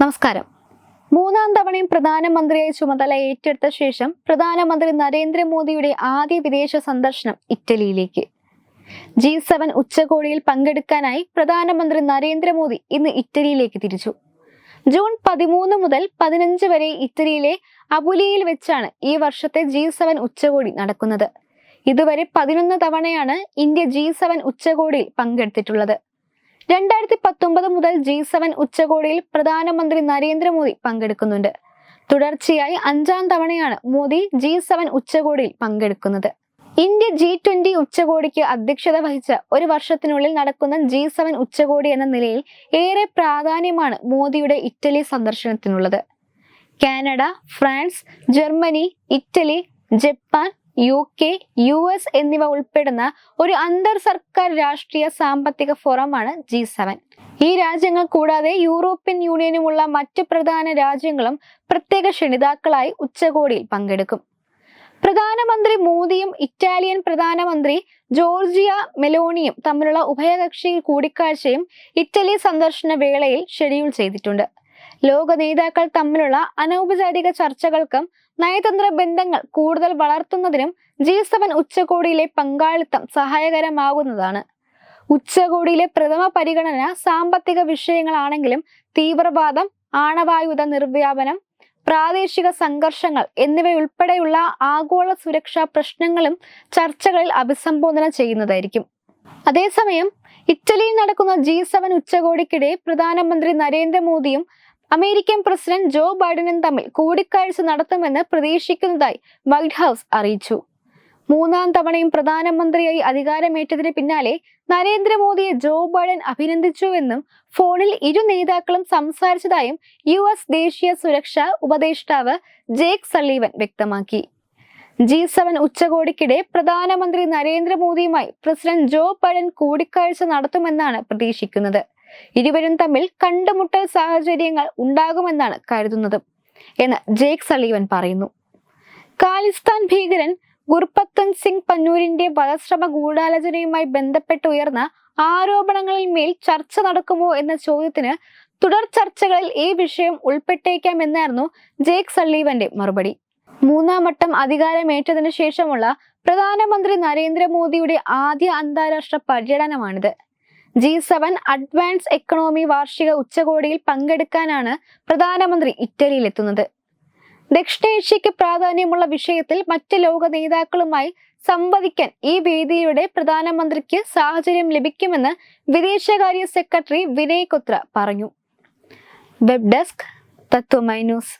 നമസ്കാരം. മൂന്നാം തവണയും പ്രധാനമന്ത്രിയായി ചുമതല ഏറ്റെടുത്ത ശേഷം പ്രധാനമന്ത്രി നരേന്ദ്രമോദിയുടെ ആദ്യ വിദേശ സന്ദർശനം ഇറ്റലിയിലേക്ക്. ജി സെവൻ ഉച്ചകോടിയിൽ പങ്കെടുക്കാനായി പ്രധാനമന്ത്രി നരേന്ദ്രമോദി ഇന്ന് ഇറ്റലിയിലേക്ക് തിരിച്ചു. ജൂൺ പതിമൂന്ന് മുതൽ പതിനഞ്ച് വരെ ഇറ്റലിയിലെ അബുലിയിൽ വെച്ചാണ് ഈ വർഷത്തെ ജി സെവൻ ഉച്ചകോടി നടക്കുന്നത്. ഇതുവരെ പതിനൊന്ന് തവണയാണ് ഇന്ത്യ ജി സെവൻ ഉച്ചകോടിയിൽ പങ്കെടുത്തിട്ടുള്ളത്. രണ്ടായിരത്തി പത്തൊമ്പത് മുതൽ ജി സെവൻ ഉച്ചകോടിയിൽ പ്രധാനമന്ത്രി നരേന്ദ്രമോദി പങ്കെടുക്കുന്നുണ്ട്. തുടർച്ചയായി അഞ്ചാം തവണയാണ് മോദി ജി സെവൻ ഉച്ചകോടിയിൽ പങ്കെടുക്കുന്നത്. ഇന്ത്യ ജി ട്വന്റി ഉച്ചകോടിക്ക് അധ്യക്ഷത വഹിച്ച ഒരു വർഷത്തിനുള്ളിൽ നടക്കുന്ന ജി സെവൻ ഉച്ചകോടി എന്ന നിലയിൽ ഏറെ പ്രാധാന്യമാണ് മോദിയുടെ Italy സന്ദർശനത്തിനുള്ളത്. Canada France Germany Italy Japan U K U S എന്നിവ ഉൾപ്പെടുന്ന ഒരു അന്തർ സർക്കാർ രാഷ്ട്രീയ സാമ്പത്തിക ഫോറമാണ് ജി സെവൻ. ഈ രാജ്യങ്ങൾ കൂടാതെ യൂറോപ്യൻ യൂണിയനുമുള്ള മറ്റ് പ്രധാന രാജ്യങ്ങളും പ്രത്യേക ക്ഷണിതാക്കളായി ഉച്ചകോടിയിൽ പങ്കെടുക്കും. പ്രധാനമന്ത്രി മോദിയും ഇറ്റാലിയൻ പ്രധാനമന്ത്രി ജോർജിയ മെലോണിയും തമ്മിലുള്ള ഉഭയകക്ഷി കൂടിക്കാഴ്ചയും ഇറ്റലി സന്ദർശന വേളയിൽ ഷെഡ്യൂൾ ചെയ്തിട്ടുണ്ട്. ലോക നേതാക്കൾ തമ്മിലുള്ള അനൗപചാരിക ചർച്ചകൾക്കും നയതന്ത്ര ബന്ധങ്ങൾ കൂടുതൽ വളർത്തുന്നതിനും ജി സെവൻ ഉച്ചകോടിയിലെ പങ്കാളിത്തം സഹായകരമാകുന്നതാണ്. ഉച്ചകോടിയിലെ പ്രഥമ പരിഗണന സാമ്പത്തിക വിഷയങ്ങളാണെങ്കിലും തീവ്രവാദം ആണവായുധ നിർവ്യാപനം പ്രാദേശിക സംഘർഷങ്ങൾ എന്നിവയുൾപ്പെടെയുള്ള ആഗോള സുരക്ഷാ പ്രശ്നങ്ങളും ചർച്ചകളിൽ അഭിസംബോധന ചെയ്യുന്നതായിരിക്കും. അതേസമയം ഇറ്റലിയിൽ നടക്കുന്ന ജി സെവൻ ഉച്ചകോടിക്കിടെ പ്രധാനമന്ത്രി നരേന്ദ്രമോദിയും അമേരിക്കൻ പ്രസിഡന്റ് ജോ ബൈഡനും തമ്മിൽ കൂടിക്കാഴ്ച നടത്തുമെന്ന് പ്രതീക്ഷിക്കുന്നതായി വൈറ്റ് ഹൗസ് അറിയിച്ചു. മൂന്നാം തവണയും പ്രധാനമന്ത്രിയായി അധികാരമേറ്റതിന് പിന്നാലെ നരേന്ദ്രമോദിയെ ജോ ബൈഡൻ അഭിനന്ദിച്ചുവെന്നും ഫോണിൽ ഇരു നേതാക്കളും സംസാരിച്ചതായും യു എസ് ദേശീയ സുരക്ഷാ ഉപദേഷ്ടാവ് ജേക്ക് സള്ളീവൻ വ്യക്തമാക്കി. ജി സെവൻ ഉച്ചകോടിക്കിടെ പ്രധാനമന്ത്രി നരേന്ദ്രമോദിയുമായി പ്രസിഡന്റ് ജോ ബൈഡൻ കൂടിക്കാഴ്ച നടത്തുമെന്നാണ് പ്രതീക്ഷിക്കുന്നത്. ഇരുവരും തമ്മിൽ കണ്ടുമുട്ടൽ സാഹചര്യങ്ങൾ ഉണ്ടാകുമെന്നാണ് കരുതുന്നത് എന്ന് ജേക്ക് സളീവൻ പറയുന്നു. കാലിസ്ഥാൻ ഭീകരൻ ഗുർപത്തൻ സിംഗ് പന്നൂരിന്റെ വധശ്രമ ഗൂഢാലോചനയുമായി ബന്ധപ്പെട്ട് ഉയർന്ന ആരോപണങ്ങളിൽ മേൽ ചർച്ച നടക്കുമോ എന്ന ചോദ്യത്തിന് തുടർ ചർച്ചകളിൽ ഈ വിഷയം ഉൾപ്പെട്ടേക്കാം എന്നായിരുന്നു ജേക്ക് സള്ളീവന്റെ മറുപടി. മൂന്നാം വട്ടം അധികാരമേറ്റതിനു ശേഷമുള്ള പ്രധാനമന്ത്രി നരേന്ദ്രമോദിയുടെ ആദ്യ അന്താരാഷ്ട്ര പര്യടനമാണിത്. ജി സെവൻ അഡ്വാൻസ് എക്കണോമി വാർഷിക ഉച്ചകോടിയിൽ പങ്കെടുക്കാനാണ് പ്രധാനമന്ത്രി ഇറ്റലിയിലെത്തുന്നത്. ദക്ഷിണേഷ്യയ്ക്ക് പ്രാധാന്യമുള്ള വിഷയത്തിൽ മറ്റ് ലോക നേതാക്കളുമായി സംവദിക്കാൻ ഈ വേദിയിലൂടെ പ്രധാനമന്ത്രിക്ക് സാഹചര്യം ലഭിക്കുമെന്ന് വിദേശകാര്യ സെക്രട്ടറി വിനയ് കുത്ര പറഞ്ഞു. Web desk Tatwamayi news.